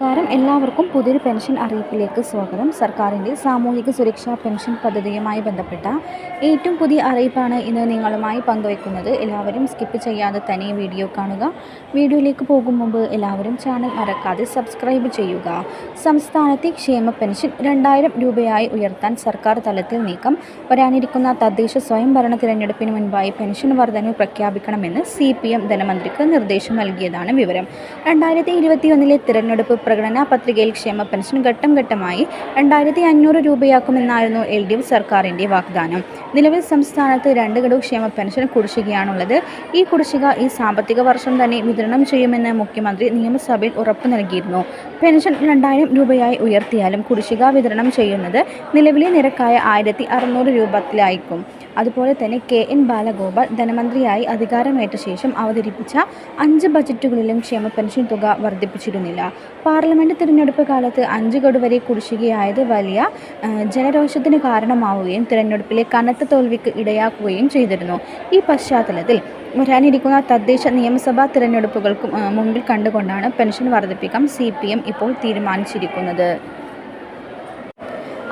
നമസ്കാരം. എല്ലാവർക്കും പുതിയൊരു പെൻഷൻ അറിയിപ്പിലേക്ക് സ്വാഗതം. സർക്കാരിന്റെ സാമൂഹിക സുരക്ഷാ പെൻഷൻ പദ്ധതിയുമായി ബന്ധപ്പെട്ട ഏറ്റവും പുതിയ അറിയിപ്പാണ് ഇന്ന് നിങ്ങളുമായി പങ്കുവെക്കുന്നത്. എല്ലാവരും സ്കിപ്പ് ചെയ്യാതെ തന്നെ വീഡിയോ കാണുക. വീഡിയോയിലേക്ക് പോകും മുമ്പ് എല്ലാവരും ചാനൽ മറക്കാതെ സബ്സ്ക്രൈബ് ചെയ്യുക. സംസ്ഥാനത്തെ ക്ഷേമ പെൻഷൻ രണ്ടായിരം രൂപയായി ഉയർത്താൻ സർക്കാർ തലത്തിൽ നീക്കം. വരാനിരിക്കുന്ന തദ്ദേശ സ്വയംഭരണ തിരഞ്ഞെടുപ്പിന് മുൻപായി പെൻഷൻ വർധനവ് പ്രഖ്യാപിക്കണമെന്ന് സി പി എം ധനമന്ത്രിക്ക് നിർദ്ദേശം നൽകിയതാണ് വിവരം. രണ്ടായിരത്തി ഇരുപത്തിയൊന്നിലെ തിരഞ്ഞെടുപ്പ് പ്രകടന പത്രികയിൽ ക്ഷേമ പെൻഷൻ ഘട്ടം ഘട്ടമായി രണ്ടായിരത്തി അഞ്ഞൂറ് രൂപയാക്കുമെന്നായിരുന്നു എൽ ഡി എഫ് സർക്കാരിന്റെ വാഗ്ദാനം. നിലവിൽ സംസ്ഥാനത്ത് രണ്ട് ഗഡു ക്ഷേമ പെൻഷൻ കുടിശ്ശികയാണുള്ളത്. ഈ കുടിശ്ശിക ഈ സാമ്പത്തിക വർഷം തന്നെ വിതരണം ചെയ്യുമെന്ന് മുഖ്യമന്ത്രി നിയമസഭയിൽ ഉറപ്പു നൽകിയിരുന്നു. പെൻഷൻ രണ്ടായിരം രൂപയായി ഉയർത്തിയാലും കുടിശ്ശിക വിതരണം ചെയ്യുന്നത് നിലവിലെ നിരക്കായ ആയിരത്തി അറുന്നൂറ് രൂപത്തിലായിരിക്കും. അതുപോലെ തന്നെ കെ എൻ ബാലഗോപാൽ ധനമന്ത്രിയായി അധികാരമേറ്റ ശേഷം അവതരിപ്പിച്ച അഞ്ച് ബജറ്റുകളിലും ക്ഷേമ പെൻഷൻ തുക വർദ്ധിപ്പിച്ചിരുന്നില്ല. പാർലമെന്റ് തിരഞ്ഞെടുപ്പ് കാലത്ത് അഞ്ച് ഗഡു വരെ കുടിശ്ശികയായത് വലിയ ജനരോഷത്തിന് കാരണമാവുകയും തിരഞ്ഞെടുപ്പിലെ കനത്ത തോൽവിക്ക് ഇടയാക്കുകയും ചെയ്തിരുന്നു. ഈ പശ്ചാത്തലത്തിൽ വരാനിരിക്കുന്ന തദ്ദേശ നിയമസഭാ തിരഞ്ഞെടുപ്പുകൾക്ക് മുമ്പിൽ കണ്ടുകൊണ്ടാണ് പെൻഷൻ വർദ്ധിപ്പിക്കാൻ സി ഇപ്പോൾ തീരുമാനിച്ചിരിക്കുന്നത്.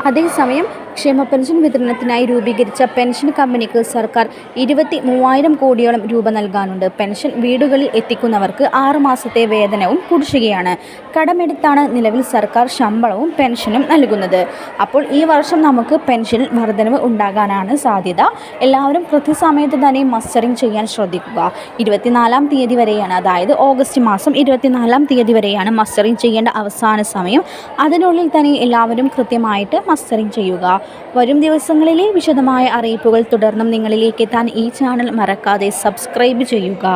അതേസമയം ക്ഷേമ പെൻഷൻ വിതരണത്തിനായി രൂപീകരിച്ച പെൻഷൻ കമ്പനിക്ക് സർക്കാർ ഇരുപത്തി മൂവായിരം കോടിയോളം രൂപ നൽകാനുണ്ട്. പെൻഷൻ വീടുകളിൽ എത്തിക്കുന്നവർക്ക് ആറ് മാസത്തെ വേതനവും കുടിശ്ശികയാണ്. കടമെടുത്താണ് നിലവിൽ സർക്കാർ ശമ്പളവും പെൻഷനും നൽകുന്നത്. അപ്പോൾ ഈ വർഷം നമുക്ക് പെൻഷനിൽ വർധനവ് ഉണ്ടാകാനാണ് സാധ്യത. എല്ലാവരും കൃത്യസമയത്ത് തന്നെ മസ്റ്ററിംഗ് ചെയ്യാൻ ശ്രദ്ധിക്കുക. ഇരുപത്തിനാലാം തീയതി വരെയാണ് അതായത് ഓഗസ്റ്റ് മാസം ഇരുപത്തിനാലാം തീയതി വരെയാണ് മസ്റ്ററിംഗ് ചെയ്യേണ്ട അവസാന സമയം. അതിനുള്ളിൽ തന്നെ എല്ലാവരും കൃത്യമായിട്ട് മസ്റ്ററിംഗ് ചെയ്യുക. വരും ദിവസങ്ങളിലെ വിശദമായ അറിയിപ്പുകൾ തുടർന്നും നിങ്ങളിലേക്ക് എത്താൻ ഈ ചാനൽ മറക്കാതെ സബ്സ്ക്രൈബ് ചെയ്യുക.